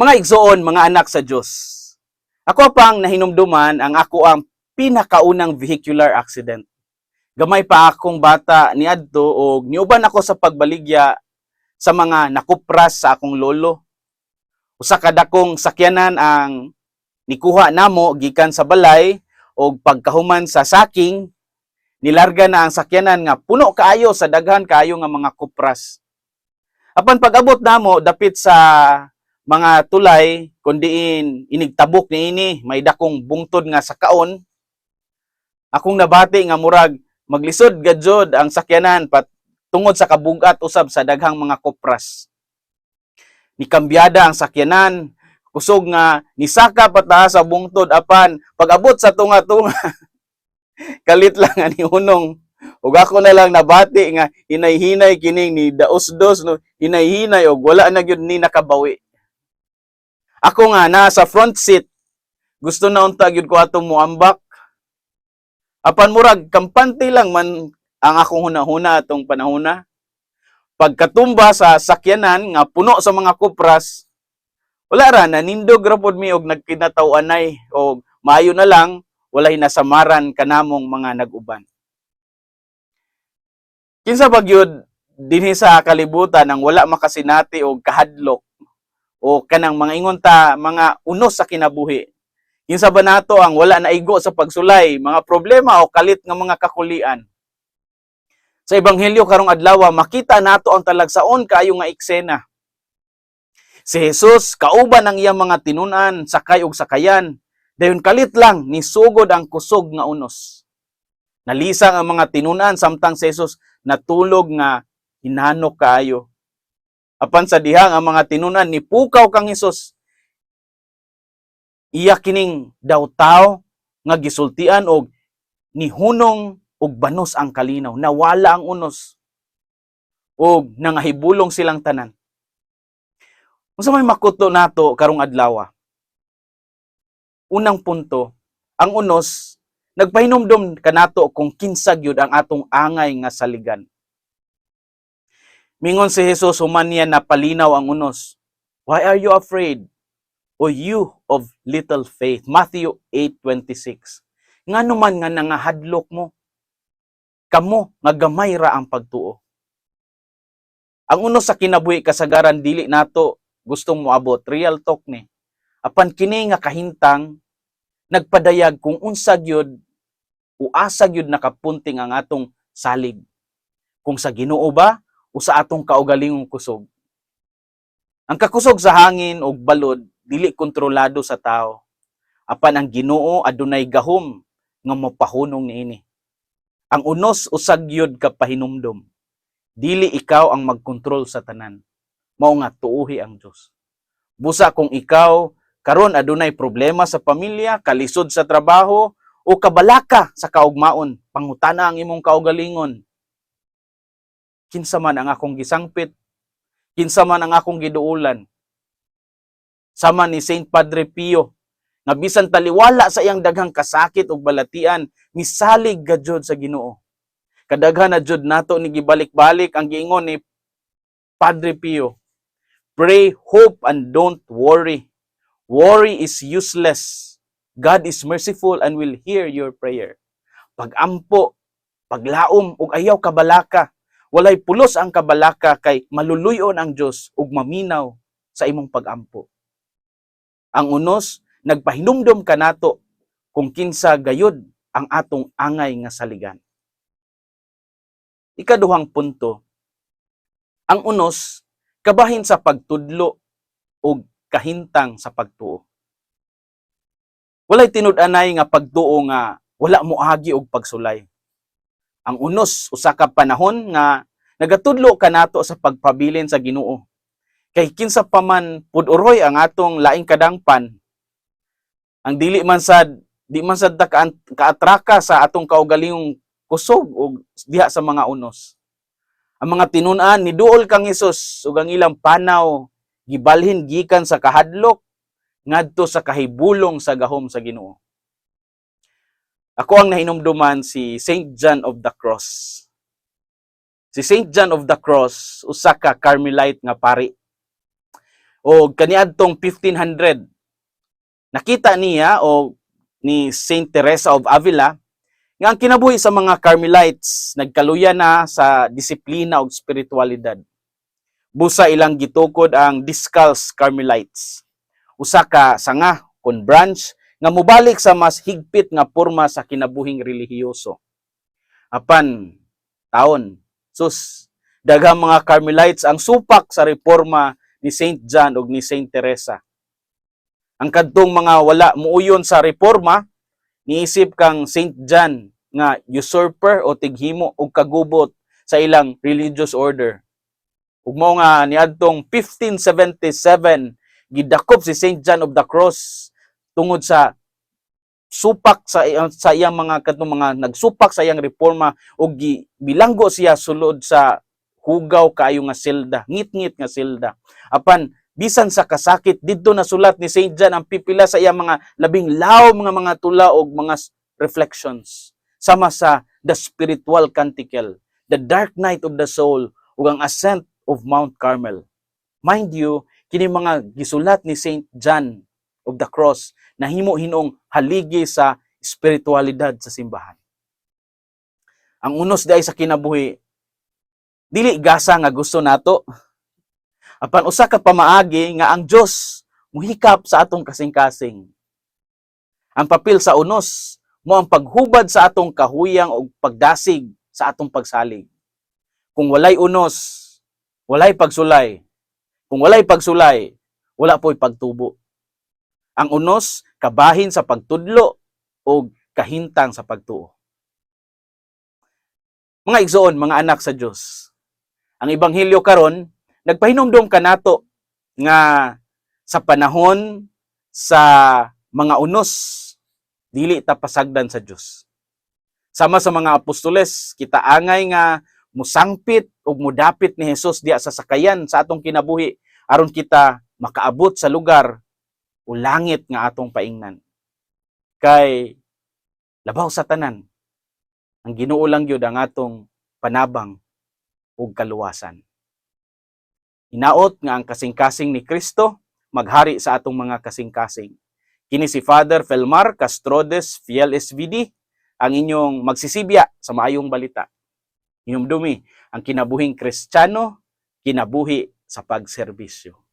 Mga igsoon, mga anak sa Diyos. Ako pang nahinumduman ang ako ang pinakaunang vehicular accident. Gamay pa akong bata ni Adto o niuban ako sa pagbaligya sa mga nakupras sa akong lolo. Usa kada kong sakyanan ang nikuha namo gikan sa balay o pagkahuman sa saking nilarga na ang sakyanan nga puno kaayo sa daghan kaayo nga mga kupras. Apan pag-abot namo dapit sa mga tulay kundiin inigtabok ni ini may dakong bungtod nga sa kaon. Akong nabati nga murag maglisod gadjod ang sakyanan pat tungod sa kabugat usab sa daghang mga kopras. Ni kambyada ang sakyanan. Kusog nga nisaka pataas sa bungtod apan pag-abot sa tunga-tunga. Kalit lang nga ni hunong. Ug ako na lang nabati nga hinay-hinay kining ni daos-dos no? Hinay-hinay og wala na gyud ni nakabawi ako nga nasa front seat. Gusto na unta gyud ko atong muambak apan murag kampante lang man ang akong hunahuna atong panahuna. Pagkatumba sa sakyanan nga puno sa mga kupras wala ra nanindog ra pod mi og nagkinataw-anay og maayo na lang walay nasamaran kanamong mga nag-uban. Kinsa ba gyud dinhi sa kalibutan ang wala makasinati og kahadlok o kanang mga ingon ta mga unos sa kinabuhi. Kinsa ba nato ang wala naigo sa pagsulay mga problema o kalit nga mga kakulian? Sa ebanghelyo karong adlaw makita nato ang talagsaon kaayo nga eksena. Si Jesus kauban ang iyang mga tinunan sakay ug sakayan. Dayon kalit lang ni sugod ang kusog nga unos. Nalisang ang mga tinunan samtang si Jesus natulog nga hinanok kaayo apan sa dihang ang mga tinunan ni pukaw kang Hesus iya kining daw tao nga gisultian og nihunong og banos ang kalinaw. Nawala ang unos og nangahibulong silang tanan. Unsa may makuto nato karong adlaw unang punto ang unos nagpahinumdom kanato kung kinsa gyud ang atong angay nga saligan Mingon si Jesus human niya na palinaw ang unos. Why are you afraid? O you of little faith. Matthew 8.26 Nga naman nga nangahadlok mo. Kamo nga gamay ra ang pagtuo. Ang unos sa kinabuhi kasagaran dili nato gustong moabot real talk ni. Apan kini nga kahintang nagpadayag kung unsa gyud o asa gyud nakapunting ang atong salig. Kung sa Ginoo ba o sa atong kaugalingong kusog. Ang kakusog sa hangin o balod dili kontrolado sa tao. Apan ang Ginoo adunay gahom nga mapahunong niini. Ang unos usag gyud ka pahinumdom. Dili ikaw ang magkontrol sa tanan. Mao nga tuuhi ang Dios. Busa kung ikaw karon adunay problema sa pamilya, kalisod sa trabaho o kabalaka sa kaugmaon, pangutana ang imong kaugalingon, kinsa man ang akong gisangpit, kinsa man ang akong giduulan. Sama ni Saint Padre Pio, nga bisan taliwala sa iyang daghang kasakit ug balatian, misalig gajud sa Ginoo. Kadaghan na jud nato ni gibalik-balik ang giingon ni Padre Pio. Pray, hope, and don't worry. Worry is useless. God is merciful and will hear your prayer. Pagampo, paglaom, ug ayaw kabalaka, walay pulos ang kabalaka kay maluluyon ang Dios ug maminaw sa imong pagampo. Ang unos nagpahinumdom kanato kung kinsa gayud ang atong angay nga saligan. Ikaduhang punto, ang unos kabahin sa pagtudlo ug kahintang sa pagtuo. Walay tinud-anay nga pagtuo nga wala mo agi og pagsulay ang unos usa ka panahon nga nagatudlo kanato sa pagpabilin sa Ginoo. Kay kinsa pa man puduroy ang atong laing kadangpan, ang dili man sad di man sad ka- kaatraka sa atong kaugalingong kusog o diha sa mga unos. Ang mga tinun-an ni duol kang Hesus ug ang ilang panaw gibalhin gikan sa kahadlok ngadto sa kahibulong sa gahom sa Ginoo. Ako ang nahinumduman si St. John of the Cross. Si St. John of the Cross, usa ka Carmelite nga pari. o kaniadtong 1500 nakita niya o ni Saint Teresa of Avila nga ang kinabuhi sa mga Carmelites nagkaluya na sa disiplina ug spiritualidad. Busa ilang gitukod ang Discalced Carmelites. Usa ka sanga kon branch nga mubalik sa mas higpit nga porma sa kinabuhing relihiyoso. Apan taon sus daghang mga Carmelites ang supak sa reforma ni Saint John ug ni Saint Teresa. Ang kadtong mga wala muuyon sa reforma niisip kang Saint John nga usurper o tighimo og kagubot sa ilang religious order. Ug mao nga niadtong 1577 gidakop si Saint John of the Cross tungod sa supak sa sa iyang mga kadtong mga nagsupak sa iyang reforma ug bilanggo siya sulod sa hugaw kaayo nga selda, ngit-ngit nga selda. Apan bisan sa kasakit didto nasulat ni Saint John ang pipila sa iyang mga labing law mga mga tula og mga reflections sama sa the spiritual canticle, the dark night of the soul ug ang ascent of Mount Carmel. Mind you, kini mga gisulat ni Saint John of the Cross na himo hinong haligi sa spiritualidad sa simbahan. Ang unos dai sa kinabuhi dili gasa nga gusto nato apan usa ka pamaagi nga ang Dios muhikap sa atong kasing-kasing. Ang papel sa unos mo ang paghubad sa atong kahuyang ug pagdasig sa atong pagsalig. Kung walay unos, walay pagsulay. Kung walay pagsulay, wala po'y pagtubo. Ang unos kabahin sa pagtudlo o kahintang sa pagtuo. Mga igsoon, mga anak sa Dios. Ang ebanghelyo karon nagpahinumdom kanato nga sa panahon sa mga unos dili ta pasagdan sa Dios. Sama sa mga apostoles, kita angay nga musangpit ug mudapit ni Hesus diya sa sakayan sa atong kinabuhi aron kita makaabot sa lugar o langit nga atong paingnan. Kay labaw sa tanan ang Ginoo lang gyud ang atong panabang ug kaluwasan. Inaot nga ang kasing-kasing ni Kristo maghari sa atong mga kasing-kasing. Kini si Father Felmar Castrodes Fiel SVD ang inyong magsisibya sa maayong balita. Hinumdumi ang kinabuhing Kristiyano, kinabuhi sa pagserbisyo.